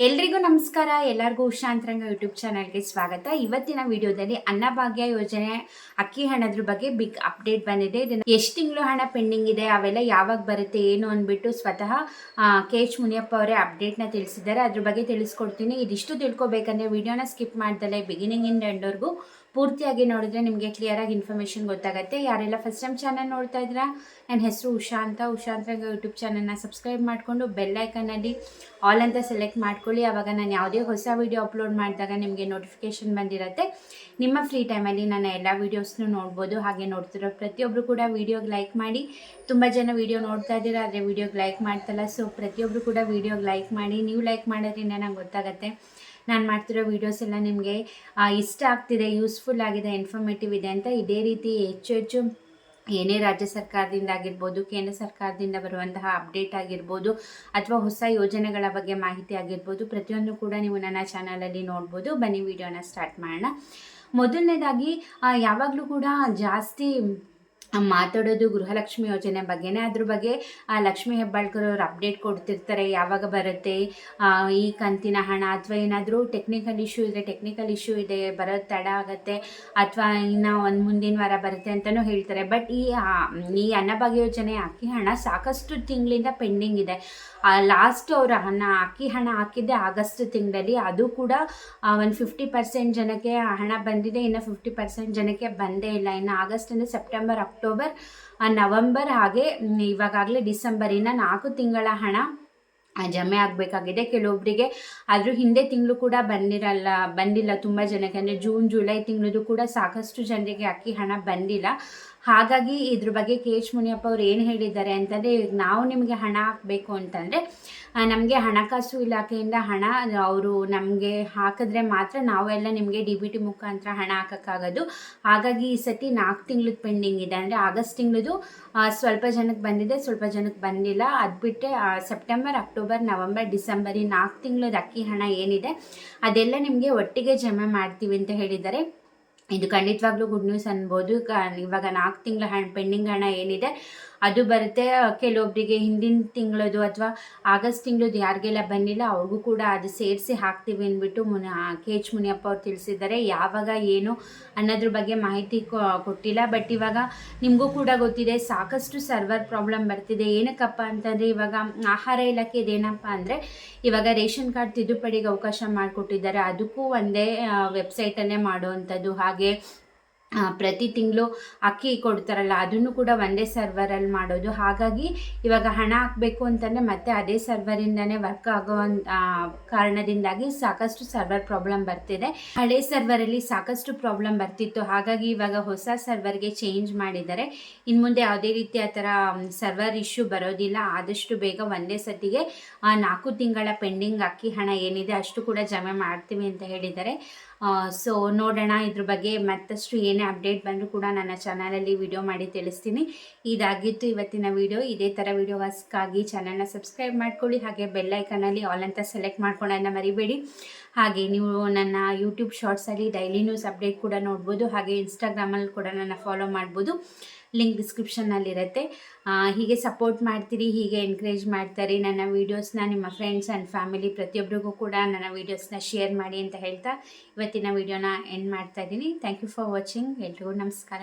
ಎಲ್ರಿಗೂ ನಮಸ್ಕಾರ. ಎಲ್ಲರಿಗೂ ಉಷಾಂತರಂಗ ಯೂಟ್ಯೂಬ್ ಚಾನಲ್ಗೆ ಸ್ವಾಗತ. ಇವತ್ತಿನ ವಿಡಿಯೋದಲ್ಲಿ ಅನ್ನಭಾಗ್ಯ ಯೋಜನೆ ಅಕ್ಕಿ ಹಣದ್ರ ಬಗ್ಗೆ ಬಿಗ್ ಅಪ್ಡೇಟ್ ಬಂದಿದೆ. ಇದನ್ನು ಎಷ್ಟು ತಿಂಗಳು ಹಣ ಪೆಂಡಿಂಗ್ ಇದೆ, ಅವೆಲ್ಲ ಯಾವಾಗ ಬರುತ್ತೆ, ಏನು ಅಂದ್ಬಿಟ್ಟು ಸ್ವತಃ ಕೆ ಎಚ್ ಮುನಿಯಪ್ಪ ಅವರೇ ಅಪ್ಡೇಟ್ನ ತಿಳಿಸಿದ್ದಾರೆ. ಅದ್ರ ಬಗ್ಗೆ ತಿಳಿಸ್ಕೊಡ್ತೀನಿ. ಇದಿಷ್ಟು ತಿಳ್ಕೊಬೇಕಂದ್ರೆ ವಿಡಿಯೋನ ಸ್ಕಿಪ್ ಮಾಡ್ದಲೆ ಬಿಗಿನಿಂಗಿಂದ ಎಂಡವರೆಗೂ ಪೂರ್ತಿಯಾಗಿ ನೋಡಿದ್ರೆ ನಿಮಗೆ ಕ್ಲಿಯರಾಗಿ ಇನ್ಫಾರ್ಮೇಷನ್ ಗೊತ್ತಾಗುತ್ತೆ. ಯಾರೆಲ್ಲ ಫಸ್ಟ್ ಟೈಮ್ ಚಾನಲ್ ನೋಡ್ತಾ ಇದ್ದೀರಾ ನನ್ನ ಹೆಸರು ಉಷಾ ಅಂತ. ಉಷಾ ಅಂತ ಯೂಟ್ಯೂಬ್ ಚಾನಲ್ನ ಸಬ್ಸ್ಕ್ರೈಬ್ ಮಾಡಿಕೊಂಡು ಬೆಲ್ ಐಕನಲ್ಲಿ ಆಲ್ ಅಂತ ಸೆಲೆಕ್ಟ್ ಮಾಡ್ಕೊಳ್ಳಿ. ಆವಾಗ ನಾನು ಯಾವುದೇ ಹೊಸ ವೀಡಿಯೋ ಅಪ್ಲೋಡ್ ಮಾಡಿದಾಗ ನಿಮಗೆ ನೋಟಿಫಿಕೇಶನ್ ಬಂದಿರುತ್ತೆ. ನಿಮ್ಮ ಫ್ರೀ ಟೈಮಲ್ಲಿ ನಾನು ಎಲ್ಲ ವೀಡಿಯೋಸ್ನೂ ನೋಡ್ಬೋದು. ಹಾಗೆ ನೋಡ್ತಿರೋ ಪ್ರತಿಯೊಬ್ಬರು ಕೂಡ ವೀಡಿಯೋಗೆ ಲೈಕ್ ಮಾಡಿ. ತುಂಬ ಜನ ವೀಡಿಯೋ ನೋಡ್ತಾ ಇದ್ದೀರಾ ಆದರೆ ವೀಡಿಯೋಗೆ ಲೈಕ್ ಮಾಡ್ತಲ್ಲ. ಸೊ ಪ್ರತಿಯೊಬ್ಬರು ಕೂಡ ವೀಡಿಯೋಗೆ ಲೈಕ್ ಮಾಡಿ. ನೀವು ಲೈಕ್ ಮಾಡೋದ್ರಿಂದ ನಂಗೆ ಗೊತ್ತಾಗುತ್ತೆ. ನಾನು ಮಾಡ್ತಿರೋ ವೀಡಿಯೋಸ್ ಎಲ್ಲ ನಿಮಗೆ ಇಷ್ಟ ಆಗ್ತಿದೆ ಯೂಸ್ಫುಲ್ ಆಗಿದೆ ಇನ್ಫಾರ್ಮೇಟಿವ್ ಇದೆ ಅಂತ ಇದೇ ರೀತಿ ಹೆಚ್ಚು ಹೆಚ್ಚು ಏನೇ ರಾಜ್ಯ ಸರ್ಕಾರದಿಂದ ಆಗಿರ್ಬೋದು, ಕೇಂದ್ರ ಸರ್ಕಾರದಿಂದ ಬರುವಂತಹ ಅಪ್ಡೇಟ್ ಆಗಿರ್ಬೋದು, ಅಥವಾ ಹೊಸ ಯೋಜನೆಗಳ ಬಗ್ಗೆ ಮಾಹಿತಿ ಆಗಿರ್ಬೋದು, ಪ್ರತಿಯೊಂದು ಕೂಡ ನೀವು ನನ್ನ ಚಾನಲಲ್ಲಿ ನೋಡ್ಬೋದು. ಬನ್ನಿ ವಿಡಿಯೋನ ಸ್ಟಾರ್ಟ್ ಮಾಡೋಣ. ಮೊದಲನೇದಾಗಿ ಯಾವಾಗಲೂ ಕೂಡ ಜಾಸ್ತಿ ಮಾತಾಡೋದು ಗೃಹಲಕ್ಷ್ಮಿ ಯೋಜನೆ ಬಗ್ಗೆನೇ, ಅದ್ರ ಬಗ್ಗೆ ಲಕ್ಷ್ಮಿ ಹೆಬ್ಬಾಳ್ಕರ್ ಅವರು ಅಪ್ಡೇಟ್ ಕೊಡ್ತಿರ್ತಾರೆ, ಯಾವಾಗ ಬರುತ್ತೆ ಈ ಕಂತಿನ ಹಣ ಅಥವಾ ಏನಾದರೂ ಟೆಕ್ನಿಕಲ್ ಇಶ್ಯೂ ಇದೆ ಟೆಕ್ನಿಕಲ್ ಇಶ್ಯೂ ಇದೆ, ಬರೋದು ತಡ ಆಗುತ್ತೆ, ಅಥವಾ ಇನ್ನು ಒಂದು ಮುಂದಿನ ವಾರ ಬರುತ್ತೆ ಅಂತಲೂ ಹೇಳ್ತಾರೆ. ಬಟ್ ಈ ಈ ಅನ್ನಭಾಗ್ಯ ಯೋಜನೆ ಅಕ್ಕಿ ಹಣ ಸಾಕಷ್ಟು ತಿಂಗಳಿಂದ ಪೆಂಡಿಂಗ್ ಇದೆ. ಲಾಸ್ಟ್ ಅವರು ಹಣ ಅಕ್ಕಿ ಹಣ ಹಾಕಿದ್ದೆ ಆಗಸ್ಟ್ ತಿಂಗಳಲ್ಲಿ, ಅದು ಕೂಡ ಒಂದು ಫಿಫ್ಟಿ ಪರ್ಸೆಂಟ್ ಜನಕ್ಕೆ ಹಣ ಬಂದಿದೆ, ಇನ್ನು ಫಿಫ್ಟಿ ಪರ್ಸೆಂಟ್ ಜನಕ್ಕೆ ಬಂದೇ ಇಲ್ಲ. ಇನ್ನು ಆಗಸ್ಟ್ ಅಂದರೆ ಸೆಪ್ಟೆಂಬರ್ ನವಂಬರ್ ಹಾಗೆ ಇವಾಗಲೇ ಡಿಸೆಂಬರಿನ ನಾಲ್ಕು ತಿಂಗಳ ಹಣ ಜಮೆ ಆಗಬೇಕಾಗಿದೆ. ಕೆಲವೊಬ್ಬರಿಗೆ ಆದರೂ ಹಿಂದೆ ತಿಂಗಳು ಕೂಡ ಬಂದಿರಲ್ಲ, ಬಂದಿಲ್ಲ ತುಂಬ ಜನಕ್ಕೆ. ಅಂದರೆ ಜೂನ್ ಜುಲೈ ತಿಂಗಳದು ಕೂಡ ಸಾಕಷ್ಟು ಜನರಿಗೆ ಅಕ್ಕಿ ಹಣ ಬಂದಿಲ್ಲ. ಹಾಗಾಗಿ ಇದ್ರ ಬಗ್ಗೆ ಕೆ ಎಚ್ ಮುನಿಯಪ್ಪ ಅವ್ರು ಏನು ಹೇಳಿದ್ದಾರೆ ಅಂತಂದರೆ ನಾವು ನಿಮಗೆ ಹಣ ಹಾಕಬೇಕು ಅಂತಂದರೆ ನಮಗೆ ಹಣಕಾಸು ಇಲಾಖೆಯಿಂದ ಹಣ, ಅವರು ನಮಗೆ ಹಾಕಿದ್ರೆ ಮಾತ್ರ ನಾವೆಲ್ಲ ನಿಮಗೆ ಡಿ ಬಿ ಟಿ ಮುಖಾಂತರ ಹಣ ಹಾಕೋಕ್ಕಾಗೋದು. ಹಾಗಾಗಿ ಈ ಸತಿ ನಾಲ್ಕು ತಿಂಗ್ಳದ್ದು ಪೆಂಡಿಂಗ್ ಇದೆ. ಅಂದರೆ ಆಗಸ್ಟ್ ತಿಂಗಳದು ಸ್ವಲ್ಪ ಜನಕ್ಕೆ ಬಂದಿದೆ, ಸ್ವಲ್ಪ ಜನಕ್ಕೆ ಬಂದಿಲ್ಲ. ಅದು ಬಿಟ್ಟರೆ ಸೆಪ್ಟೆಂಬರ್, ಅಕ್ಟೋಬರ್ ನವಂಬರ್, ಡಿಸೆಂಬರ್ ಈ ನಾಲ್ಕು ತಿಂಗಳದ ಅಕ್ಕಿ ಹಣ ಏನಿದೆ ಅದೆಲ್ಲ ನಿಮಗೆ ಒಟ್ಟಿಗೆ ಜಮೆ ಮಾಡ್ತೀವಿ ಅಂತ ಹೇಳಿದ್ದಾರೆ. ಇದು ಖಂಡಿತವಾಗ್ಲೂ ಗುಡ್ ನ್ಯೂಸ್ ಅನ್ಬೋದು. ಇವಾಗ ನಾಲ್ಕು ತಿಂಗಳ ಹಣ ಪೆಂಡಿಂಗ್ ಹಣ ಏನಿದೆ ಅದು ಬರುತ್ತೆ. ಕೆಲವೊಬ್ಬರಿಗೆ ಹಿಂದಿನ ತಿಂಗಳದು ಅಥವಾ ಆಗಸ್ಟ್ ತಿಂಗಳದು ಯಾರಿಗೆಲ್ಲ ಬಂದಿಲ್ಲ ಅವ್ರಿಗೂ ಕೂಡ ಅದು ಸೇರಿಸಿ ಹಾಕ್ತೀವಿ ಅಂದ್ಬಿಟ್ಟು ಮುನ ಕೆ ಎಚ್ ಮುನಿಯಪ್ಪ ಅವ್ರು ತಿಳಿಸಿದ್ದಾರೆ. ಯಾವಾಗ ಏನು ಅನ್ನೋದ್ರ ಬಗ್ಗೆ ಮಾಹಿತಿ ಕೊಟ್ಟಿಲ್ಲ. ಬಟ್ ಇವಾಗ ನಿಮಗೂ ಕೂಡ ಗೊತ್ತಿದೆ, ಸಾಕಷ್ಟು ಸರ್ವರ್ ಪ್ರಾಬ್ಲಮ್ ಬರ್ತಿದೆ. ಏನಕ್ಕಪ್ಪ ಅಂತಂದರೆ ಇವಾಗ ಆಹಾರ ಇಲಾಖೆದೇನಪ್ಪ ಅಂದರೆ ಇವಾಗ ರೇಷನ್ ಕಾರ್ಡ್ ತಿದ್ದುಪಡಿಗೆ ಅವಕಾಶ ಮಾಡಿಕೊಟ್ಟಿದ್ದಾರೆ. ಅದಕ್ಕೂ ಒಂದೇ ವೆಬ್ಸೈಟಲ್ಲೇ ಮಾಡುವಂಥದ್ದು. ಹಾಗೆ ಪ್ರತಿ ತಿಂಗಳು ಅಕ್ಕಿ ಕೊಡ್ತಾರಲ್ಲ, ಅದನ್ನು ಕೂಡ ಒಂದೇ ಸರ್ವರಲ್ಲಿ ಮಾಡೋದು. ಹಾಗಾಗಿ ಇವಾಗ ಹಣ ಹಾಕಬೇಕು ಅಂತಂದರೆ ಮತ್ತೆ ಅದೇ ಸರ್ವರಿಂದನೇ ವರ್ಕ್ ಆಗೋ ಕಾರಣದಿಂದಾಗಿ ಸಾಕಷ್ಟು ಸರ್ವರ್ ಪ್ರಾಬ್ಲಮ್ ಬರ್ತಿದೆ. ಹಳೆ ಸರ್ವರಲ್ಲಿ ಸಾಕಷ್ಟು ಪ್ರಾಬ್ಲಮ್ ಬರ್ತಿತ್ತು. ಹಾಗಾಗಿ ಇವಾಗ ಹೊಸ ಸರ್ವರ್ಗೆ ಚೇಂಜ್ ಮಾಡಿದ್ದಾರೆ. ಇನ್ನು ಮುಂದೆ ಯಾವುದೇ ರೀತಿ ಆ ಥರ ಸರ್ವರ್ ಇಶ್ಯೂ ಬರೋದಿಲ್ಲ. ಆದಷ್ಟು ಬೇಗ ಒಂದೇ ಸತಿಗೆ ನಾಲ್ಕು ತಿಂಗಳ ಪೆಂಡಿಂಗ್ ಅಕ್ಕಿ ಹಣ ಏನಿದೆ ಅಷ್ಟು ಕೂಡ ಜಮೆ ಮಾಡ್ತೀವಿ ಅಂತ ಹೇಳಿದ್ದಾರೆ. ಸೊ ನೋಡೋಣ ಇದ್ರ ಬಗ್ಗೆ ಮತ್ತಷ್ಟು ಏನೇ ಅಪ್ಡೇಟ್ ಬಂದರೂ ಕೂಡ ನನ್ನ ಚಾನಲಲ್ಲಿ ವಿಡಿಯೋ ಮಾಡಿ ತಿಳಿಸ್ತೀನಿ. ಇದಾಗಿತ್ತು ಇವತ್ತಿನ ವಿಡಿಯೋ ಇದೇ ಥರ ವಿಡಿಯೋಸ್ಗಾಗಿ ಚಾನಲ್ನ ಸಬ್ಸ್ಕ್ರೈಬ್ ಮಾಡ್ಕೊಳ್ಳಿ. ಹಾಗೆ ಬೆಲ್ಲೈಕನಲ್ಲಿ ಆಲ್ ಅಂತ ಸೆಲೆಕ್ಟ್ ಮಾಡ್ಕೊಳ್ಳೋಣ ಮರಿಬೇಡಿ. ಹಾಗೆ ನೀವು ನನ್ನ ಯೂಟ್ಯೂಬ್ ಶಾರ್ಟ್ಸಲ್ಲಿ ಡೈಲಿ ನ್ಯೂಸ್ ಅಪ್ಡೇಟ್ ಕೂಡ ನೋಡ್ಬೋದು. ಹಾಗೆ ಇನ್ಸ್ಟಾಗ್ರಾಮಲ್ಲಿ ಕೂಡ ನನ್ನ ಫಾಲೋ ಮಾಡ್ಬೋದು. ಲಿಂಕ್ ಡಿಸ್ಕ್ರಿಪ್ಷನ್ನಲ್ಲಿರುತ್ತೆ ಹೀಗೆ ಸಪೋರ್ಟ್ ಮಾಡ್ತೀರಿ, ಹೀಗೆ ಎನ್ಕರೇಜ್ ಮಾಡ್ತಾರೆ ನನ್ನ ವೀಡಿಯೋಸ್ನ ನಿಮ್ಮ ಫ್ರೆಂಡ್ಸ್ ಆ್ಯಂಡ್ ಫ್ಯಾಮಿಲಿ ಪ್ರತಿಯೊಬ್ಬರಿಗೂ ಕೂಡ ನನ್ನ ವೀಡಿಯೋಸ್ನ ಶೇರ್ ಮಾಡಿ ಅಂತ ಹೇಳ್ತಾ ಇವತ್ತಿನ ವಿಡಿಯೋನ ಎಂಡ್ ಮಾಡ್ತಾ ಇದ್ದೀನಿ. ಥ್ಯಾಂಕ್ ಯು ಫಾರ್ ವಾಚಿಂಗ್ ಎಲ್ರಿಗೂ ನಮಸ್ಕಾರ.